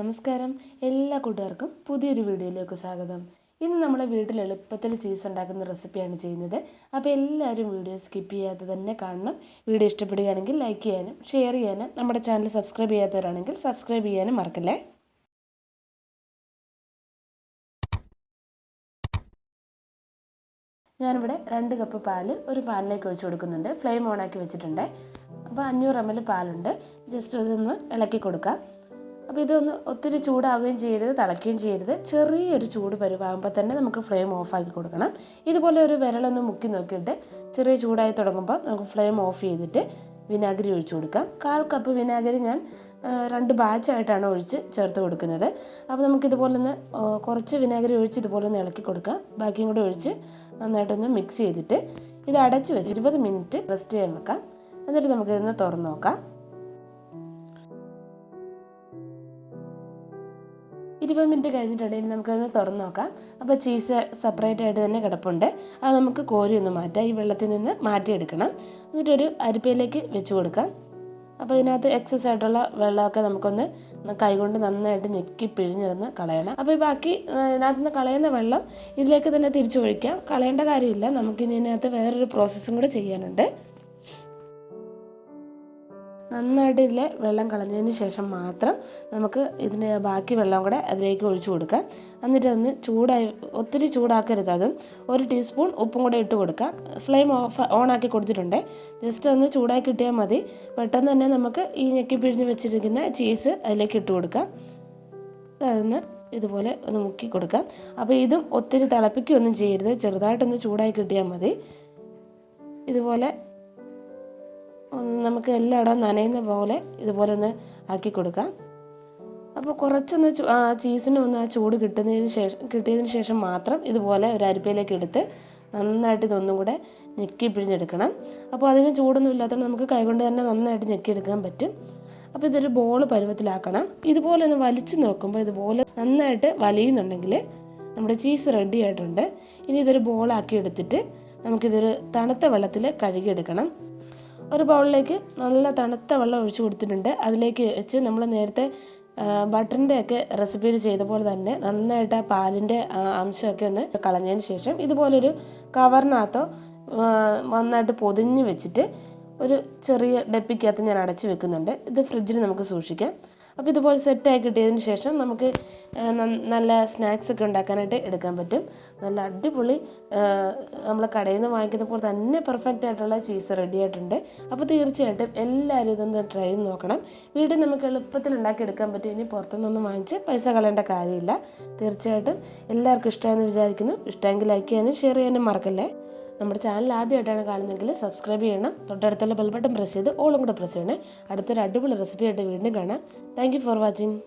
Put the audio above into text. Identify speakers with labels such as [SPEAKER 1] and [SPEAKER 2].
[SPEAKER 1] നമസ്കാരം. എല്ലാ കൂട്ടുകാർക്കും പുതിയൊരു വീഡിയോയിലേക്ക് സ്വാഗതം. ഇന്ന് നമ്മളെ വീട്ടിൽ എളുപ്പത്തിൽ ചീസ് ഉണ്ടാക്കുന്ന റെസിപ്പിയാണ് ചെയ്യുന്നത്. അപ്പോൾ എല്ലാവരും വീഡിയോ സ്കിപ്പ് ചെയ്യാതെ തന്നെ കാണണം. വീഡിയോ ഇഷ്ടപ്പെടുകയാണെങ്കിൽ ലൈക്ക് ചെയ്യാനും ഷെയർ ചെയ്യാനും നമ്മുടെ ചാനൽ സബ്സ്ക്രൈബ് ചെയ്യാത്തവരാണെങ്കിൽ സബ്സ്ക്രൈബ് ചെയ്യാനും മറക്കല്ലേ? ഞാനിവിടെ രണ്ട് കപ്പ് പാൽ ഒരു പാനിലേക്ക് ഒഴിച്ച് കൊടുക്കുന്നുണ്ട്. ഫ്ലെയിം ഓണാക്കി വെച്ചിട്ടുണ്ട്. അപ്പോൾ അഞ്ഞൂറ് എം എൽ പാലുണ്ട്. ജസ്റ്റ് അതൊന്ന് ഇളക്കി കൊടുക്കാം. അപ്പോൾ ഇതൊന്ന് ഒത്തിരി ചൂടാവുകയും ചെയ്യരുത് തിളയ്ക്കുകയും ചെയ്യരുത്. ചെറിയൊരു ചൂട് വരുവാകുമ്പോൾ തന്നെ നമുക്ക് ഫ്ലെയിം ഓഫാക്കി കൊടുക്കണം. ഇതുപോലെ ഒരു വിരലൊന്ന് മുക്കി നോക്കിയിട്ട് ചെറിയ ചൂടായി തുടങ്ങുമ്പോൾ നമുക്ക് ഫ്ലെയിം ഓഫ് ചെയ്തിട്ട് വിനാഗിരി ഒഴിച്ചു കൊടുക്കാം. കാൽ കപ്പ് വിനാഗിരി ഞാൻ രണ്ട് ബാച്ചായിട്ടാണ് ഒഴിച്ച് ചേർത്ത് കൊടുക്കുന്നത്. അപ്പോൾ നമുക്കിതുപോലെ ഒന്ന് കുറച്ച് വിനാഗിരി ഒഴിച്ച് ഇതുപോലെ ഒന്ന് ഇളക്കി കൊടുക്കാം. ബാക്കിയും കൂടെ ഒഴിച്ച് നന്നായിട്ടൊന്ന് മിക്സ് ചെയ്തിട്ട് ഇത് അടച്ച് വെച്ച് ഇരുപത് മിനിറ്റ് റെസ്റ്റ് ചെയ്യാൻ വെക്കാം. എന്നിട്ട് നമുക്കിതൊന്ന് തുറന്ന് നോക്കാം. ഇരുപത് മിനിറ്റ് കഴിഞ്ഞിട്ടുണ്ടെങ്കിൽ നമുക്കതൊന്ന് തുറന്ന് നോക്കാം. അപ്പോൾ ചീസ് സെപ്പറേറ്റ് ആയിട്ട് തന്നെ കിടപ്പുണ്ട്. അത് നമുക്ക് കോരി ഒന്ന് മാറ്റാം. ഈ വെള്ളത്തിൽ നിന്ന് മാറ്റിയെടുക്കണം. എന്നിട്ടൊരു അരിപ്പയിലേക്ക് വെച്ച് കൊടുക്കാം. അപ്പോൾ ഇതിനകത്ത് എക്സസ് ആയിട്ടുള്ള വെള്ളമൊക്കെ നമുക്കൊന്ന് കൈകൊണ്ട് നന്നായിട്ട് ഞെക്കി പിഴിഞ്ഞിരുന്ന് കളയണം. അപ്പോൾ ഈ ബാക്കി ഇതിനകത്ത് നിന്ന് കളയുന്ന വെള്ളം ഇതിലേക്ക് തന്നെ തിരിച്ചൊഴിക്കാം കളയേണ്ട കാര്യമില്ല. നമുക്കിനി ഇതിനകത്ത് വേറൊരു പ്രോസസ്സും കൂടെ ചെയ്യാനുണ്ട്. നന്നായിട്ട് ഇതിലെ വെള്ളം കളഞ്ഞതിന് ശേഷം മാത്രം നമുക്ക് ഇതിന് ബാക്കി വെള്ളം കൂടെ അതിലേക്ക് ഒഴിച്ചു കൊടുക്കാം. എന്നിട്ട് ഒന്ന് ചൂടായി ഒത്തിരി ചൂടാക്കരുത് അതും. ഒരു ടീസ്പൂൺ ഉപ്പും കൂടെ ഇട്ട് കൊടുക്കാം. ഫ്ലെയിം ഓഫ് ഓൺ ആക്കി കൊടുത്തിട്ടുണ്ട്. ജസ്റ്റ് ഒന്ന് ചൂടാക്കി കിട്ടിയാൽ മതി. പെട്ടെന്ന് തന്നെ നമുക്ക് ഈ ഞെക്കി പിഴിഞ്ഞ് വെച്ചിരിക്കുന്ന ചീസ് അതിലേക്ക് ഇട്ട് കൊടുക്കാം. അതൊന്ന് ഇതുപോലെ ഒന്ന് മുക്കി കൊടുക്കാം. അപ്പോൾ ഇതും ഒത്തിരി തിളപ്പിക്കുകയൊന്നും ചെയ്യരുത്. ചെറുതായിട്ടൊന്ന് ചൂടായി കിട്ടിയാൽ മതി. ഇതുപോലെ നമുക്ക് എല്ലായിടവും നനയുന്ന പോലെ ഇതുപോലെ ഒന്ന് ആക്കി കൊടുക്കാം. അപ്പോൾ കുറച്ചൊന്ന് ആ ചീസിന് ഒന്ന് ആ ചൂട് കിട്ടുന്നതിന് ശേഷം കിട്ടിയതിന് ശേഷം മാത്രം ഇതുപോലെ ഒരു അരിപ്പയിലേക്ക് എടുത്ത് നന്നായിട്ട് ഇതൊന്നും കൂടെ ഞെക്കി പിഴിഞ്ഞെടുക്കണം. അപ്പോൾ അധികം ചൂടൊന്നും ഇല്ലാത്തതുകൊണ്ട് നമുക്ക് കൈകൊണ്ട് തന്നെ നന്നായിട്ട് ഞെക്കിയെടുക്കാൻ പറ്റും. അപ്പോൾ ഇതൊരു ബോൾ പരുവത്തിലാക്കണം. ഇതുപോലെ ഒന്ന് വലിച്ചു നോക്കുമ്പോൾ ഇതുപോലെ നന്നായിട്ട് വലിയുന്നുണ്ടെങ്കിൽ നമ്മുടെ ചീസ് റെഡി ആയിട്ടുണ്ട്. ഇനി ഇതൊരു ബോളാക്കി എടുത്തിട്ട് നമുക്കിതൊരു തണുത്ത വെള്ളത്തിൽ കഴുകിയെടുക്കണം. ഒരു ബൗളിലേക്ക് നല്ല തണുത്ത വെള്ളം ഒഴിച്ചു കൊടുത്തിട്ടുണ്ട്. അതിലേക്ക് വെച്ച് നമ്മൾ നേരത്തെ ബട്ടറിന്റെ ഒക്കെ റെസിപ്പിയിൽ ചെയ്ത പോലെ തന്നെ നന്നായിട്ട് ആ പാലിന്റെ അംശമൊക്കെ ഒന്ന് കളഞ്ഞതിന് ശേഷം ഇതുപോലൊരു കവറിനകത്തോ നന്നായിട്ട് പൊതിഞ്ഞ് വെച്ചിട്ട് ഒരു ചെറിയ ഡപ്പിക്കകത്ത് ഞാൻ അടച്ചു വെക്കുന്നുണ്ട്. ഇത് ഫ്രിഡ്ജിൽ നമുക്ക് സൂക്ഷിക്കാം. അപ്പോൾ ഇതുപോലെ സെറ്റായി കിട്ടിയതിന് ശേഷം നമുക്ക് നല്ല സ്നാക്സ് ഒക്കെ ഉണ്ടാക്കാനായിട്ട് എടുക്കാൻ പറ്റും. നല്ല അടിപൊളി നമ്മൾ കടയിൽ നിന്ന് വാങ്ങിക്കുന്ന പോലെ തന്നെ പെർഫെക്റ്റ് ആയിട്ടുള്ള ചീസ് റെഡി ആയിട്ടുണ്ട്. അപ്പോൾ തീർച്ചയായിട്ടും എല്ലാവരും ഇതൊന്ന് ട്രൈ ചെയ്ത് നോക്കണം. വീട്ടിൽ നമുക്ക് എളുപ്പത്തിൽ ഉണ്ടാക്കി എടുക്കാൻ പറ്റും. ഇനി പുറത്തുനിന്നൊന്നും വാങ്ങിച്ച് പൈസ കളയേണ്ട കാര്യമില്ല. തീർച്ചയായിട്ടും എല്ലാവർക്കും ഇഷ്ടമായെന്ന് വിചാരിക്കുന്നു. ഇഷ്ടമെങ്കിൽ ലൈക്ക് ചെയ്യാനും ഷെയർ ചെയ്യാനും മറക്കല്ലേ? നമ്മുടെ ചാനൽ ആദ്യമായിട്ടാണ് കാണുന്നതെങ്കിൽ സബ്സ്ക്രൈബ് ചെയ്യണം. തൊട്ടടുത്തുള്ള ബെൽബട്ടൺ പ്രസ് ചെയ്ത് ഓളും കൂടെ പ്രസ് ചെയ്യണേ. അടുത്തൊരു അടിപൊളി റെസിപ്പി ആയിട്ട് വീണ്ടും കാണാം. Thank for watching